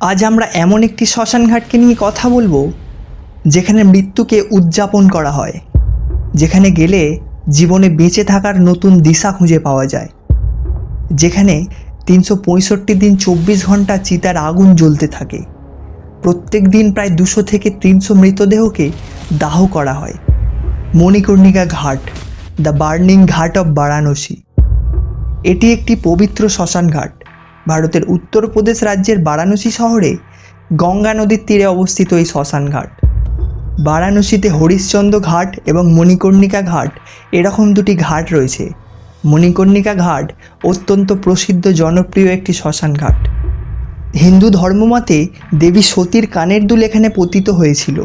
আজ আমরা এমন একটি শ্মশান ঘাটকে নিয়ে কথা বলব, যেখানে মৃত্যুকে উদযাপন করা হয়, যেখানে গেলে জীবনে বেঁচে থাকার নতুন দিশা খুঁজে পাওয়া যায়, যেখানে তিনশো পঁয়ষট্টি দিন চব্বিশ ঘণ্টা চিতার আগুন জ্বলতে থাকে। প্রত্যেক দিন প্রায় দুশো থেকে তিনশো মৃতদেহকে দাহ করা হয়। Manikarnika ghat, the burning ghat of Varanasi. এটি একটি পবিত্র শ্মশান ঘাট ভারতের উত্তরপ্রদেশ রাজ্যের বারাণসী শহরে গঙ্গা নদীর তীরে অবস্থিত এই শ্মশান ঘাট। বারাণসীতে হরিশ্চন্দ্র ঘাট এবং মণিকর্ণিকা ঘাট এরকম দুটি ঘাট রয়েছে। মণিকর্ণিকা ঘাট অত্যন্ত প্রসিদ্ধ জনপ্রিয় একটি শ্মশান ঘাট। হিন্দু ধর্মমতে দেবী সতীর কানের দুল এখানে পতিত হয়েছিল।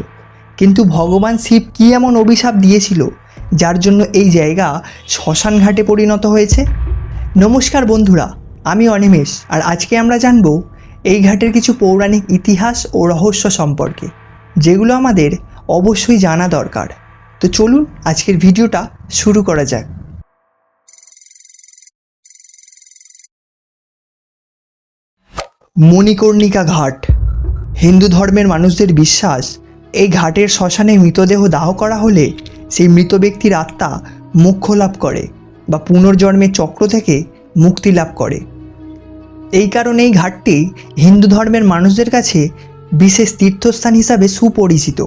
কিন্তু ভগবান শিব কী এমন অভিশাপ দিয়েছিল, যার জন্য এই জায়গা শ্মশান ঘাটে পরিণত হয়েছে? নমস্কার বন্ধুরা আমি অনিমেষ, আর আজকে আমরা জানব এই ঘাটের কিছু পৌরাণিক ইতিহাস ও রহস্য সম্পর্কে, যেগুলো আমাদের অবশ্যই জানা দরকার। তো চলুন আজকের ভিডিওটা শুরু করা যাক। মণিকর্ণিকা ঘাট। হিন্দু ধর্মের মানুষদের বিশ্বাস, এই ঘাটের শ্মশানে মৃতদেহ দাহ করা হলে সেই মৃত ব্যক্তির আত্মা মোক্ষ লাভ করে বা পুনর্জন্মের চক্র থেকে মুক্তি লাভ করে। এই কারণে এই ঘাটটি হিন্দু ধর্মের মানুষদের কাছে বিশেষ তীর্থস্থান হিসাবে সুপরিচিত।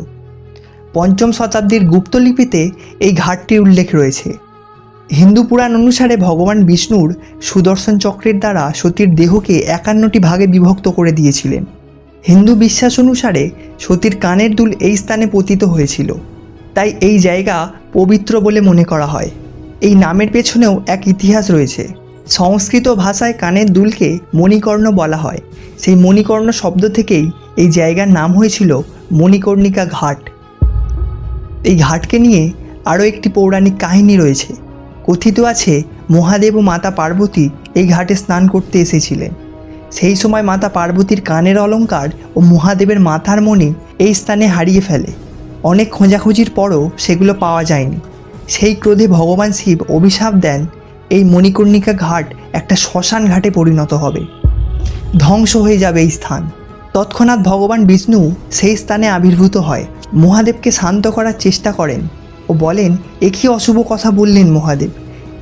পঞ্চম শতাব্দীর গুপ্তলিপিতে এই ঘাটটির উল্লেখ রয়েছে। হিন্দু পুরাণ অনুসারে ভগবান বিষ্ণুর সুদর্শন চক্রের দ্বারা সতীর দেহকে একান্নটি ভাগে বিভক্ত করে দিয়েছিলেন। হিন্দু বিশ্বাস অনুসারে সতীর কানের দুল এই স্থানে পতিত হয়েছিল। তাই এই জায়গা পবিত্র বলে মনে করা হয়। এই নামের পেছনেও এক ইতিহাস রয়েছে। সংস্কৃত ভাষায় কানের দুলকে মণিকর্ণ বলা হয়। সেই মণিকর্ণ শব্দ থেকেই এই জায়গার নাম হয়েছিল মণিকর্ণিকা ঘাট। এই ঘাটকে নিয়ে আরও একটি পৌরাণিক কাহিনী রয়েছে। কথিত আছে মহাদেব ও মাতা পার্বতী এই ঘাটে স্নান করতে এসেছিলেন। সেই সময় মাতা পার্বতীর কানের অলঙ্কার ও মহাদেবের মাথার মণি এই স্থানে হারিয়ে ফেলে। অনেক খোঁজাখুঁজির পরও সেগুলো পাওয়া যায়নি। সেই ক্রোধে ভগবান শিব অভিশাপ দেন এই মণিকর্ণিকা ঘাট একটা শ্মশান ঘাটে পরিণত হবে। ধ্বংস হয়ে যাবে এই স্থান। তৎক্ষণাৎ ভগবান বিষ্ণু সেই স্থানে আবির্ভূত হয়। মহাদেবকে শান্ত করার চেষ্টা করেন ও বলেন একই অশুভ কথা বললেন মহাদেব।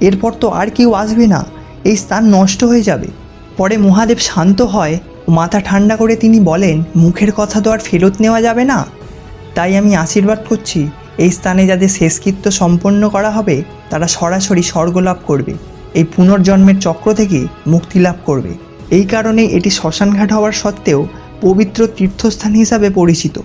এরপর তো আর কেউ আসবে না। এই স্থান নষ্ট হয়ে যাবে। পরে মহাদেব শান্ত হয় মাথা ঠান্ডা করে তিনি বলেন, মুখের কথা তো আর ফেরত নেওয়া যাবে না। তাই আমি আশীর্বাদ করছি। এই স্থানে যাদের শেষকৃত্য সম্পন্ন করা হবে, তারা সরাসরি স্বর্গলাভ করবে। এই পুনর্জন্মের চক্র থেকে মুক্তি লাভ করবে। এই কারণে এটি শ্মশানঘাট হওয়ার সত্ত্বেও পবিত্র তীর্থস্থান হিসাবে পরিচিত।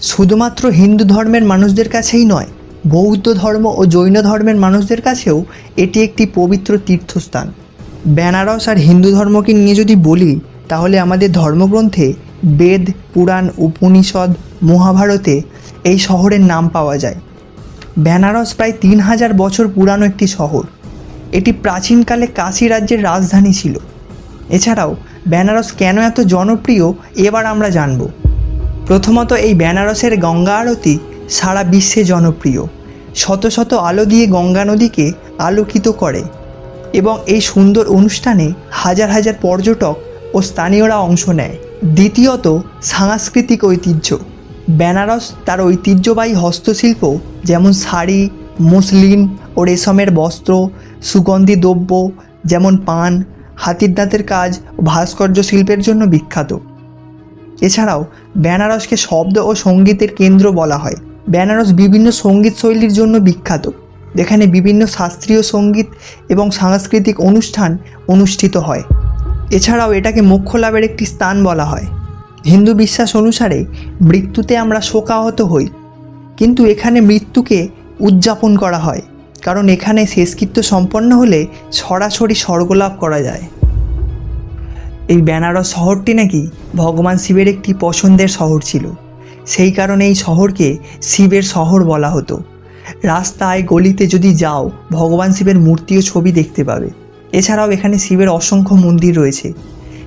শুধুমাত্র হিন্দু ধর্মের মানুষদের কাছেই নয়, বৌদ্ধ ধর্ম ও জৈন ধর্মের মানুষদের কাছেও এটি একটি পবিত্র তীর্থস্থান। বেনারস আর হিন্দু ধর্মকে নিয়ে যদি বলি, তাহলে আমাদের ধর্মগ্রন্থে বেদ, পুরাণ, উপনিষদ, মহাভারতে এই শহরের নাম পাওয়া যায়। বেনারস প্রায় তিন হাজার বছর পুরানো একটি শহর। এটি প্রাচীনকালে কাশী রাজ্যের রাজধানী ছিল। এছাড়াও বেনারস কেন এত জনপ্রিয়, এবার আমরা জানব। প্রথমত এই বেনারসের গঙ্গা আরতি সারা বিশ্বে জনপ্রিয়। শত শত আলো দিয়ে গঙ্গা নদীকে আলোকিত করে এবং এই সুন্দর অনুষ্ঠানে হাজার হাজার পর্যটক ও স্থানীয়রা অংশ নেয়। দ্বিতীয়ত সাংস্কৃতিক ঐতিহ্য। বেনারস তার ঐতিহ্যবাহী হস্তশিল্প, যেমন শাড়ি, মুসলিন ও রেশমের বস্ত্র, সুগন্ধি দ্রব্য, যেমন পান, হাতির দাঁতের কাজ ও ভাস্কর্য শিল্পের জন্য বিখ্যাত। এছাড়াও বেনারসকে শব্দ ও সঙ্গীতের কেন্দ্র বলা হয়। বেনারস বিভিন্ন সংগীত শৈলীর জন্য বিখ্যাত। যেখানে বিভিন্ন শাস্ত্রীয় সংগীত এবং সাংস্কৃতিক অনুষ্ঠান অনুষ্ঠিত হয়। এছাড়াও এটাকে মোক্ষ লাভের একটি স্থান বলা হয়। হিন্দু বিশ্বাস অনুসারে মৃত্যুতে আমরা শোকাহত হই। কিন্তু এখানে মৃত্যুকে উদযাপন করা হয়, কারণ এখানে শেষকৃত্য সম্পন্ন হলে সরাসরি স্বর্গলাভ করা যায়। এই বেনারস শহরটি নাকি ভগবান শিবের একটি পছন্দের শহর ছিল। সেই কারণে এই শহরকে শিবের শহর বলা হতো। রাস্তায় গলিতে যদি যাও, ভগবান শিবের মূর্তি ও ছবি দেখতে পাবে। এছাড়াও এখানে শিবের অসংখ্য মন্দির রয়েছে।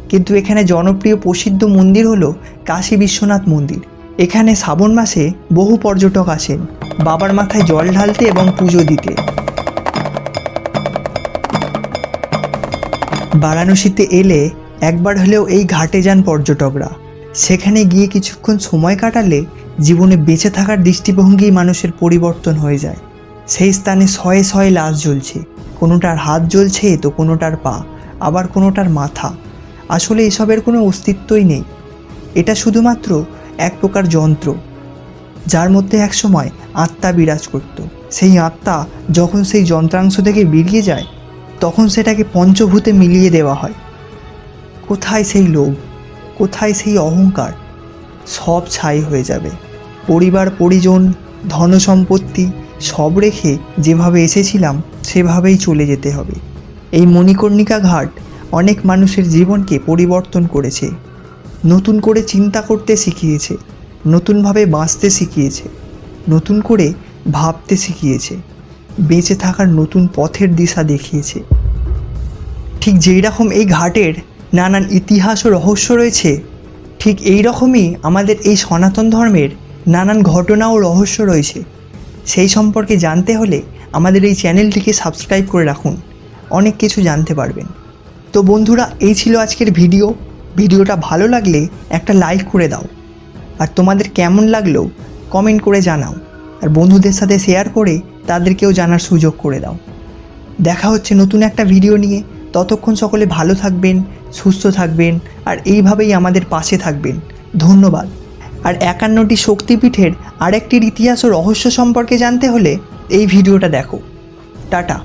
কিন্তু এখানে জনপ্রিয় প্রসিদ্ধ মন্দির হলো কাশী বিশ্বনাথ মন্দির। এখানে শ্রাবণ মাসে বহু পর্যটক আসেন, বাবার মাথায় জল ঢালতে এবং পুজো দিতে। বারাণসীতে এলে একবার হলেও এই ঘাটে যান পর্যটকরা। সেখানে গিয়ে কিছুক্ষণ সময় কাটালে জীবনে বেঁচে থাকার দৃষ্টিভঙ্গি মানুষের পরিবর্তন হয়ে যায়। সেই স্থানে শয়ে শয়ে লাশ জ্বলছে, কোনোটার হাত জ্বলছে তো কোনোটার পা, আবার কোনোটার মাথা। আসলে এসবের কোনো অস্তিত্বই নেই। এটা শুধুমাত্র এক প্রকার যন্ত্র, যার মধ্যে একসময় আত্মা বিরাজ করত। সেই আত্মা যখন সেই যন্ত্রাংশ থেকে বেরিয়ে যায়, তখন সেটাকে পঞ্চভূতে মিলিয়ে দেওয়া হয়। কোথায় সেই লোভ? কোথায় সেই অহংকার? সব ছাই হয়ে যাবে। পরিবার, পরিজন ধনসম্পত্তি সব রেখে যেভাবে এসেছিলাম, সেভাবেই চলে যেতে হবে। এই মণিকর্ণিকা ঘাট অনেক মানুষের জীবনকে পরিবর্তন করেছে। নতুন করে চিন্তা করতে শিখিয়েছে। নতুনভাবে বাঁচতে শিখিয়েছে। নতুন করে ভাবতে শিখিয়েছে। বেঁচে থাকার নতুন পথের দিশা দেখিয়েছে। ঠিক যেই রকম এই ঘাটের নানান ইতিহাস ও রহস্য রয়েছে, ঠিক এই রকমই আমাদের এই সনাতন ধর্মের নানান ঘটনা ও রহস্য রয়েছে। সেই সম্পর্কে জানতে হলে আমাদের এই চ্যানেলটিকে সাবস্ক্রাইব করে রাখুন। অনেক কিছু জানতে পারবেন। তো বন্ধুরা, এই ছিল আজকের ভিডিও। ভিডিওটা ভালো লাগলে একটা লাইক করে দাও। আর তোমাদের কেমন লাগল কমেন্ট করে জানাও। আর বন্ধুদের সাথে শেয়ার করে তাদেরকেও জানার সুযোগ করে দাও। দেখা হচ্ছে নতুন একটা ভিডিও নিয়ে। ততক্ষণ সকলে ভালো থাকবেন, সুস্থ থাকবেন, আর এইভাবেই আমাদের পাশে থাকবেন। ধন্যবাদ। আর একান্নটি শক্তিপীঠের আরেকটির ইতিহাস ও রহস্য সম্পর্কে জানতে হলে এই ভিডিওটা দেখো। টাটা।